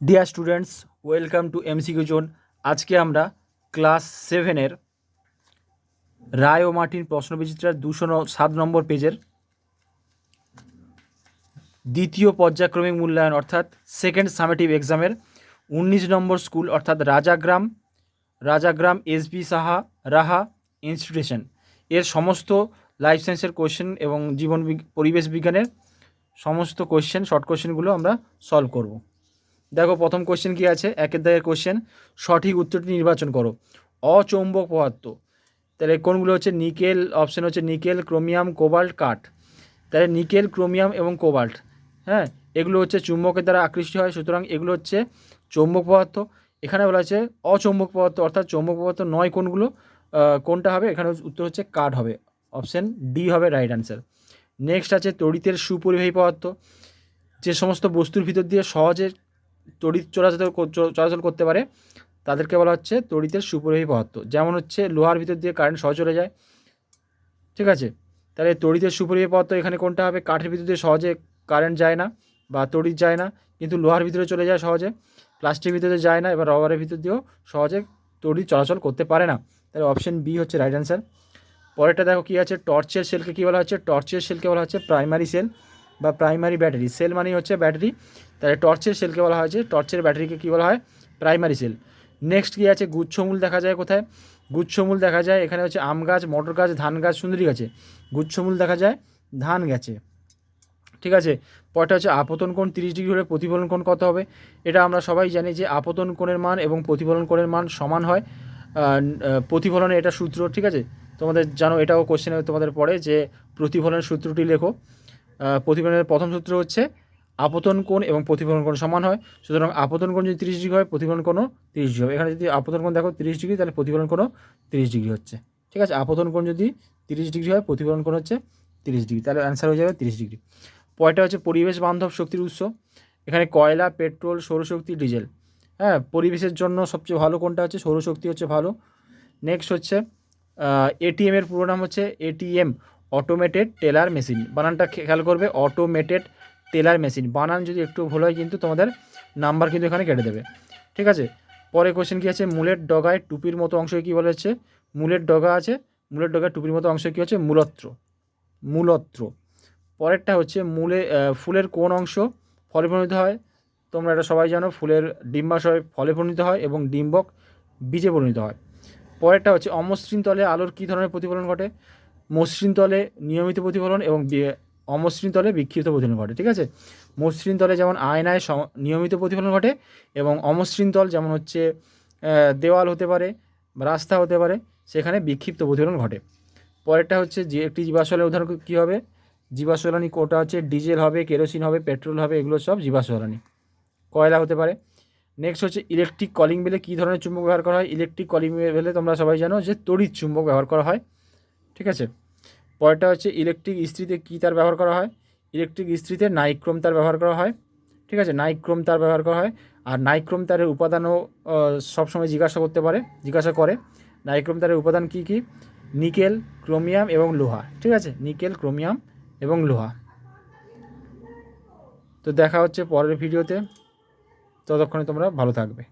Dear students welcome to MCQ zone আজকে আমরা class সেভেনের রায় ও মার্টিন প্রশ্নবিচিত্রার দুশো সাত নম্বর পেজের দ্বিতীয় পর্যায়ক্রমিক মূল্যায়ন, অর্থাৎ সেকেন্ড সামেটিভ এক্সামের উনিশ নম্বর স্কুল অর্থাৎ Rajagram Rajagram S B Saha, Raha institution এর সমস্ত লাইফ সায়েন্সের কোশ্চেন এবং জীবন পরিবেশ বিজ্ঞানের সমস্ত কোয়েশ্চেন শর্ট কোশ্চেনগুলো আমরা সলভ করব। দেখো, প্রথম কোশ্চেন কি আছে? একের দাগের কোশ্চেন সঠিক উত্তরটি নির্বাচন করো। অচৌম্বক পদার্থ। তাহলে কোনগুলো হচ্ছে? নিকেল অপশন হচ্ছে নিকেল, ক্রোমিয়াম, কোবাল্ট, কাঠ। তাহলে নিকেল, ক্রোমিয়াম এবং কোবাল্ট হ্যাঁ? এগুলো হচ্ছে চুম্বকের দ্বারা আকৃষ্ট হয়, সুতরাং এগুলো হচ্ছে চৌম্বক পদার্থ। এখানে বলা হচ্ছে অচৌম্বক পদার্থ, অর্থাৎ চৌম্বক পদার্থ নয় কোনগুলো কোনটা হবে? এখানে উত্তর হচ্ছে কাঠ হবে। অপশন ডি হবে রাইট অ্যান্সার নেক্সট আছে তড়িতের সুপরিবাহী পদার্থ। যে সমস্ত বস্তুর ভিতর দিয়ে সহজে তড়িৎ চলাচল চলাচল করতে পারে, তাদেরকে বলা হচ্ছে তড়িতের সুপরিবাহী পদার্থ যেমন হচ্ছে লোহার ভিতর দিয়ে কারেন্ট সহজ চলে যায়, ঠিক আছে? তাহলে তড়িতের সুপরিবাহী পদার্থ এখানে কোনটা হবে? কাঠের ভিতর দিয়ে সহজে কারেন্ট যায় না বা তড়িৎ যায় না, কিন্তু লোহার ভিতরে চলে যায় সহজে প্লাস্টিকের ভিতরে যায় না, এবার রবারের ভিতর দিয়েও সহজে তড়িৎ চলাচল করতে পারে না। তাহলে অপশন বি হচ্ছে রাইট অ্যান্সার পরেরটা দেখো কী আছে? টর্চের সেলকে কী বলা হচ্ছে? টর্চের সেলকে বলা হচ্ছে প্রাইমারি সেল বা প্রাইমারি ব্যাটারি সেল মানেই হচ্ছে ব্যাটারি তাহলে টর্চের সেলকে বলা হয়েছে টর্চের ব্যাটারিকে কী বলা হয়? প্রাইমারি সেল নেক্সট কী আছে? গুচ্ছমূল দেখা যায় কোথায়? গুচ্ছমূল দেখা যায় এখানে হচ্ছে আম গাছ, মটর গাছ, ধান গাছ, সুন্দরী গাছে। গুচ্ছমূল দেখা যায় ধান গাছে। ঠিক আছে? পরটা হচ্ছে আপতন কোণ, তিরিশ ডিগ্রি হলে প্রতিফলন কোণ কত হবে? এটা আমরা সবাই জানি যে আপতন কোণের মান এবং প্রতিফলন কোণের মান সমান হয়। প্রতিফলনের এটা সূত্র, ঠিক আছে? তোমাদের জানো এটাও কোশ্চেনে তোমাদের পড়ে যে প্রতিফলনের সূত্রটি লেখো। প্রতিফলনের প্রথম সূত্র হচ্ছে আপতন কোণ এবং প্রতিফলন কোণ সমান হয়। সুতরাং আপতন কোণ যদি তিরিশ ডিগ্রি হয়, প্রতিফলন কোণও তিরিশ ডিগ্রি হবে। এখানে যদি আপতন কোণ দেখো তিরিশ ডিগ্রি, তাহলে প্রতিফলন কোণও তিরিশ ডিগ্রি হচ্ছে। ঠিক আছে? আপতন কোণ যদি তিরিশ ডিগ্রি হয়, প্রতিফলন কোণ হচ্ছে তিরিশ ডিগ্রি। তাহলে অ্যান্সার হয়ে যাবে তিরিশ ডিগ্রি। পয়টা হচ্ছে পরিবেশ বান্ধব শক্তির উৎস। এখানে কয়লা, পেট্রোল, সৌরশক্তি, ডিজেল। হ্যাঁ পরিবেশের জন্য সবচেয়ে ভালো কোনটা হচ্ছে, সৌরশক্তি হচ্ছে ভালো। নেক্সট হচ্ছে এটিএমের পুরো নাম হচ্ছে এটিএম অটোমেটেড টেলার মেশিন বানানটা খেয়াল করবে অটোমেটেড টেলার মেশিন বানান যদি একটু ভুল হয়, কিন্তু তোমাদের নাম্বার কিন্তু এখানে কেটে দেবে। ঠিক আছে? পরে কোশ্চেন কী আছে? মূলের ডগায় টুপির মতো অংশ কী বলা হচ্ছে? মূলের ডগা আছে। মূলের ডগায় টুপির মতো অংশ কী হচ্ছে? মূলত্র। মূলত্র। পরেরটা হচ্ছে মূলে ফুলের কোন অংশ ফলে পরিণত হয়? তোমরা এটা সবাই জানো, ফুলের ডিম্বাশয় ফলে পরিণত হয় এবং ডিম্বক বীজে পরিণত হয়। পরেরটা হচ্ছে অমসৃণ তলে আলোর কী ধরনের প্রতিফলন ঘটে? মসৃণ তলে নিয়মিত প্রতিফলন এবং অমসৃণ তলে বিক্ষিপ্ত প্রতিফলন ঘটে, ঠিক আছে? মসৃণ তলে যেমন আয়নায় নিয়মিত প্রতিফলন ঘটে এবং অমসৃণ তল যেমন হচ্ছে দেওয়াল হতে পারে রাস্তা হতে পারে, সেখানে বিক্ষিপ্ত প্রতিফলন ঘটে। পরেরটা হচ্ছে যে, একটি জীবাশ্মের উদাহরণ কী হবে? জীবাশ্মজ্বালানি কোটা হচ্ছে ডিজেল হবে, কেরোসিন হবে, পেট্রোল হবে, এগুলো সব জীবাশ্মজ্বালানি। কয়লা হতে পারে। নেক্সট হচ্ছে ইলেকট্রিক কলিং বেলে কী ধরনের চুম্বক ব্যবহার করা হয়? ইলেকট্রিক কলিং বেলে তোমরা সবাই জানো যে, তড়িৎ চুম্বক ব্যবহার করা হয়। ঠিক আছে? পরেরটা হচ্ছে ইলেকট্রিক ইস্ত্রিতে কী তার ব্যবহার করা হয়? ইলেকট্রিক ইস্ত্রিতে নাইক্রোম তার ব্যবহার করা হয়। ঠিক আছে? নাইক্রোম তার ব্যবহার করা হয়। আর নাইক্রোম তারের উপাদানও সবসময় জিজ্ঞাসা করতে পারে, জিজ্ঞাসা করে। নাইক্রোম তারের উপাদান কী কী? নিকেল, ক্রোমিয়াম এবং লোহা। ঠিক আছে? নিকেল, ক্রোমিয়াম এবং লোহা। তো দেখা হচ্ছে পরের ভিডিওতে। ততক্ষণে তোমরা ভালো থাকবে।